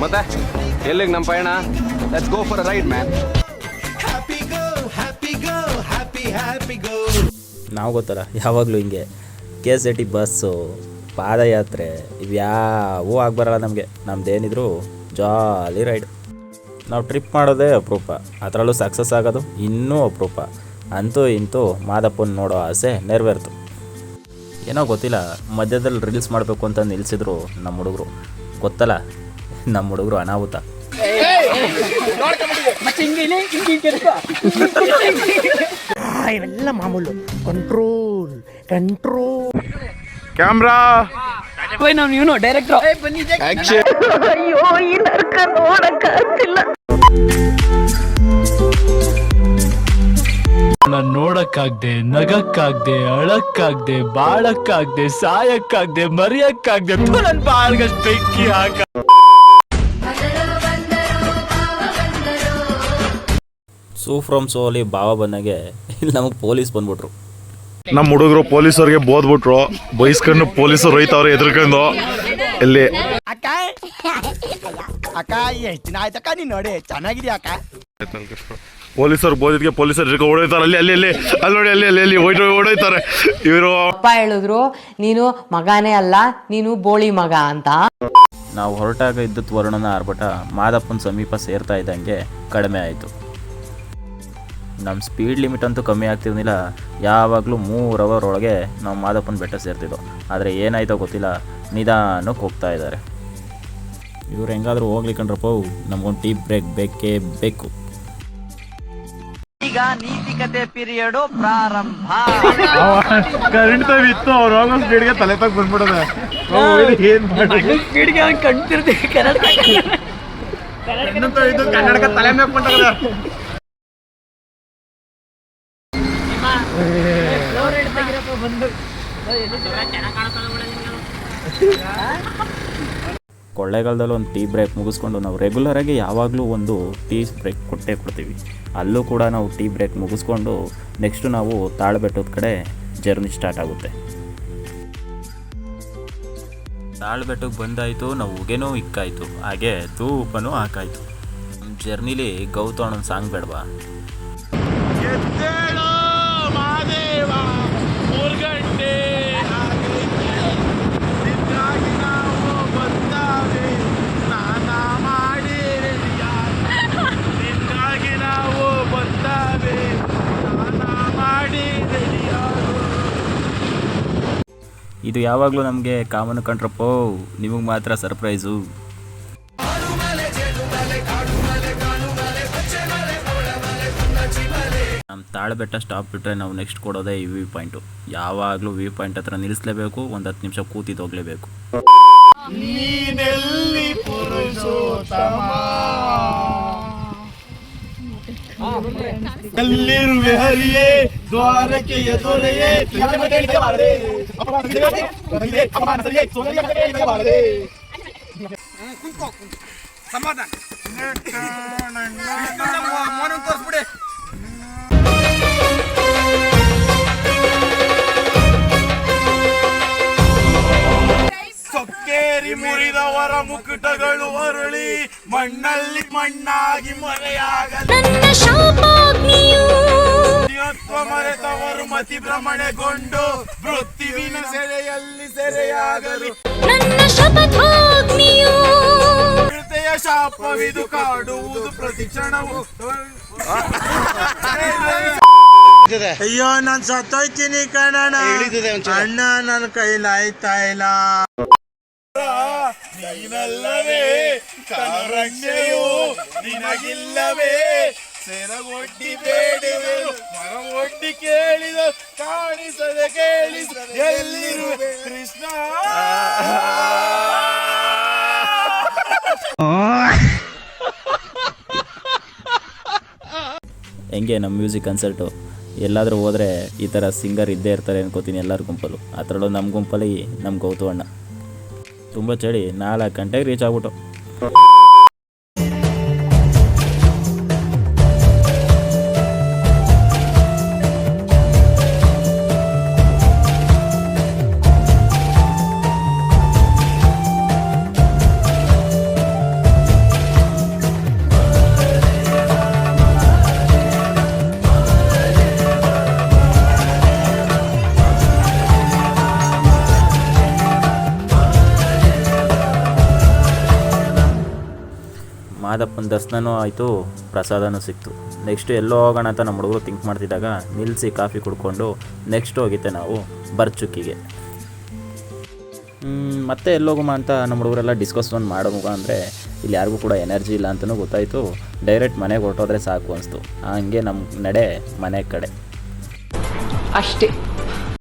ಮತ್ತೆ? ಎಲ್ಲಿಗೆ ನಮ್ಮ ಪಯಣ? Let's go for ride man ನಾವು ಗೊತ್ತಲ್ಲ ಯಾವಾಗಲೂ ಹಿಂಗೆ. K S R T bus ಪಾದಯಾತ್ರೆ ಇವ್ಯಾವೂ ಆಗ್ಬರಲ್ಲ ನಮಗೆ. ನಮ್ದೇನಿದ್ರು ಜಾಲಿ ರೈಡ್ ನಾವು ಟ್ರಿಪ್ ಮಾಡೋದೇ ಅಪರೂಪ. ಅದರಲ್ಲೂ ಸಕ್ಸಸ್ ಆಗೋದು ಇನ್ನೂ ಅಪರೂಪ. ಅಂತೂ ಇಂತೂ ಮಾದಪ್ಪನ ನೋಡೋ ಆಸೆ ನೆರವೇರ್ತು. ಏನೋ ಗೊತ್ತಿಲ್ಲ ಮಧ್ಯದಲ್ಲಿ ರೀಲ್ಸ್ ಮಾಡಬೇಕು ಅಂತ ನಿಲ್ಲಿಸಿದ್ರು ನಮ್ಮ ಹುಡುಗರು. ಗೊತ್ತಲ್ಲ? ನಮ್ಮ ಹುಡುಗರು ಅನಾಹುತ. ಇವೆಲ್ಲ ಮಾಮೂಲು. ಕಂಟ್ರೋಲ್ ಕಂಟ್ರೋಲ್ ಕ್ಯಾಮ್ರಾ ನಾನ್ ನೋಡಕ್ಕಾಗ್ದೆ ನಗಕ್ಕಾಗ್ದೆ ಅಳಕ್ಕಾಗ್ದೆ ಬಾಳಕ್ಕಾಗ್ದೆ ಸಾಯಕ್ಕಾಗ್ದೆ ಮರಿಯಕ್ಕಾಗ್ದೆ ನನ್ ಬಾಳ್ಗಷ್ಟು ಬೆಂಕಿ ಹಾಕ ಸೂ ಫ್ರಮ್ ಸೋಲಿ ಭಾವ ಬಂದಾಗೆ ಇಲ್ಲಿ ನಮಗೆ ಪೊಲೀಸ್ ಬಂದ್ಬಿಟ್ರು. ನಮ್ಮ ಹುಡುಗರು ಪೊಲೀಸರಿಗೆ ಬೋದ್ಬಿಟ್ರು ಬೈಸ್ಕೊಂಡು ಪೊಲೀಸರು ರೈತವ್ರು ಎದುರ್ಕೊಂಡು ಇಲ್ಲಿ ಅಕ್ಕ! ಅಕ್ಕ ಎಷ್ಟು ದಿನ ಆಯ್ತಕ್ಕ ನೀನ್ ನೋಡಿ ಚೆನ್ನಾಗಿದೆ ಅಕ್ಕ? ಪೊಲೀಸರು ಬೋದಿದ್ಗೆ ಪೊಲೀಸರು ಜೊತೆ ಓಡೋಯ್ತಾರೆ. ಅಲ್ಲಿ ಅಲ್ಲಿ ಅಲ್ಲಿ ಅಲ್ಲಿ ನೋಡಿ ಅಲ್ಲಿ ಅಲ್ಲಿ ಅಲ್ಲಿ ಓಡಿ ಓಡೋಯ್ತಾರೆ. ಇವರು ಅಪ್ಪ ಹೇಳಿದ್ರು ನೀನು ಮಗನೇ ಅಲ್ಲ ನೀನು ಬೋಳಿ ಮಗ ಅಂತ. ನಾವು ಹೊರಟಾಗ ಇದ್ದ ವರ್ಣನ ಆರ್ಭಟ ಮಾದಪ್ಪನ ಸಮೀಪ ಸೇರ್ತಾ ಇದ್ದಂಗೆ ಕಡಿಮೆ ಆಯಿತು. ನಮ್ಮ ಸ್ಪೀಡ್ ಲಿಮಿಟ್ ಅಂತೂ ಕಮ್ಮಿ ಆಗ್ತಿರ್ಲಿಲ್ಲ ಯಾವಾಗಲೂ ಮೂರು ಅವರ್ ಒಳಗೆ ನಾವು ಮಾದಪ್ಪನ ಬೆಟ್ಟ ಸೇರ್ತಿದ್ದೋ ಆದರೆ ಏನಾಯ್ತೋ ಗೊತ್ತಿಲ್ಲ ನಿಧಾನಕ್ಕೆ ಹೋಗ್ತಾ ಇದ್ದಾರೆ ಇವ್ರು ಹೆಂಗಾದರೂ ಹೋಗ್ಲಿ ಕಂಡ್ರಪ್ಪ ನಮ್ಗೊಂದು ಟೀ ಬ್ರೇಕ್ ಬೇಕೇ ಬೇಕು. ಕರೆಂಟ್ ಇತ್ತು ಅವ್ರು ಹೋಗೋ ಸ್ಪೀಡ್ಗೆ ತಲೆ ತಗ ಬಂದ್ಬಿಡೋದೆ ಏನ್ ಕನ್ನಡಕ ತಲೆ ಮೇಲೆ ಕೊಳ್ಳೇಗಾಲದಲ್ಲಿ ಒಂದು ಟೀ ಬ್ರೇಕ್ ಮುಗಿಸ್ಕೊಂಡು ನಾವು ರೆಗ್ಯುಲರಾಗಿ ಯಾವಾಗಲೂ ಒಂದು ಟೀ ಬ್ರೇಕ್ ಕೊಟ್ಟೇ ಕೊಡ್ತೀವಿ. ಅಲ್ಲೂ ಕೂಡ ನಾವು ಟೀ ಬ್ರೇಕ್ ಮುಗಿಸ್ಕೊಂಡು ನೆಕ್ಸ್ಟು ನಾವು ತಾಳ್ಬೆಟ್ಟದ ಕಡೆ ಜರ್ನಿ ಸ್ಟಾರ್ಟ್ ಆಗುತ್ತೆ. ತಾಳ್ಬೆಟ್ಟಕ್ಕೆ ಬಂದಾಯಿತು, ನಾವು ಇಕ್ಕಾಯಿತು. ಹಾಗೆ ತೂಪನೂ ಹಾಕಾಯಿತು. ನಮ್ಮ ಜರ್ನಿಲಿ ಗೌತಮ್ ಸಾಂಗ್ ಬೇಡವಾ? ಇದು ಯಾವಾಗಲೂ ನಮಗೆ ಕಾಮನ್ ಕಂಡ್ರಪ್ಪೋ, ನಿಮಗೆ ಮಾತ್ರ ಸರ್ಪ್ರೈಸು. ನಮ್ಮ ತಾಳ್ಬೆಟ್ಟ ಸ್ಟಾಪ್ ಬಿಟ್ಟರೆ ನಾವು ನೆಕ್ಸ್ಟ್ ಕೊಡೋದೇ ಈ ವ್ಯೂ ಪಾಯಿಂಟು ಯಾವಾಗಲೂ ವ್ಯೂ ಪಾಯಿಂಟ್ ಹತ್ರ ನಿಲ್ಲಿಸ್ಲೇಬೇಕು ಒಂದು ಹತ್ತು ನಿಮಿಷ ಕೂತಿದ್ದು ಹೋಗಲೇಬೇಕು. ಹರಿಯೇ? ದ್ವಾರಕ್ಕೆ ಎದುರೆಯೇ ಸೊಕ್ಕೇರಿ ಮುರಿದವರ ಮುಕುಟಗಳು ಅರಳಿ ಮಣ್ಣಲ್ಲಿ ಮಣ್ಣಾಗಿ ಮರೆಯಾಗ ನನ್ನ ಶಾಪಾಗ್ನಿಯು ಅತ್ವ ಮರೆತವರು ಮತಿ ಭ್ರಮಣೆಗೊಂಡು ಮೃತ್ಯುವಿನ ಸೆರೆಯಲ್ಲಿ ಸೆರೆಯಾಗಲು. ನನ್ನ ಶಪಥೋಗ್ನಿಯು. ಹೃದಯ ಶಾಪವಿದು ಕಾಡುವುದು ಪ್ರತಿ ಕ್ಷಣವು ಅಯ್ಯೋ ನಾನ್ ಸತ್ತೋಯ್ತೀನಿ ಕಣಣ ಅಣ್ಣ ನನ್ನ ಕೈಲಾಯ್ತಾ ಇಲ್ಲ. ನೀನಲ್ಲವೇ ಕನರಂಗೆಯು ನಿನಗಿಲ್ಲವೇ. ಸೆರಗೊಡ್ಡಿ ಬೇಡಿದರು. ಮರವೊಡ್ಡಿ ಕೇಳಿದ, ಕಾಣಿಸದೆ ಕೇಳಿಸದೆ ಎಲ್ಲಿರುವೆ ಕೃಷ್ಣ. ಹೆಂಗೆ ನಮ್ಮ ಮ್ಯೂಸಿಕ್ ಕನ್ಸರ್ಟು ಎಲ್ಲಾದರೂ ಹೋದರೆ ಈ ಥರ ಸಿಂಗರ್ ಇದ್ದೇ ಇರ್ತಾರೆ ಅನ್ಕೋತೀನಿ ಎಲ್ಲರ ಗುಂಪಲ್ಲೂ. ಅದರಲ್ಲೂ ನಮ್ಮ ಗುಂಪಲ್ಲಿ ನಮ್ಮ ಗೌತು ಅಣ್ಣ. ತುಂಬ ಚಳಿ, ನಾಲ್ಕು ಗಂಟೆಗೆ ರೀಚ್ ಆಗ್ಬಿಟ್ಟು. ಮಾದಪ್ಪನ ದರ್ಶನನೂ ಆಯಿತು, ಪ್ರಸಾದನೂ ಸಿಕ್ತು. ನೆಕ್ಸ್ಟ್ ಎಲ್ಲೋ ಹೋಗೋಣ ಅಂತ ನಮ್ಮ ಹುಡುಗರು ಥಿಂಕ್ ಮಾಡ್ತಿದ್ದಾಗ ನಿಲ್ಲಿಸಿ ಕಾಫಿ ಕುಡ್ಕೊಂಡು ನೆಕ್ಸ್ಟ್ ಹೋಗಿದ್ದೆ ನಾವು ಬರ್ಚುಕ್ಕಿಗೆ. ಮತ್ತೆ ಎಲ್ಲೋಗುಮ ಅಂತ ನಮ್ಮ ಹುಡುಗರೆಲ್ಲ ಡಿಸ್ಕಸ್ ಒಂದು ಮಾಡೋಗುವ ಅಂದರೆ ಇಲ್ಲಿ ಯಾರಿಗೂ ಕೂಡ ಎನರ್ಜಿ ಇಲ್ಲ ಅಂತಲೂ ಗೊತ್ತಾಯಿತು. ಡೈರೆಕ್ಟ್ ಮನೆಗೆ ಹೊರಟೋದ್ರೆ ಸಾಕು ಅನಿಸ್ತು. ಹಂಗೆ ನಮ್ಮ ನಡೆ ಮನೆ ಕಡೆ. ಅಷ್ಟೇ.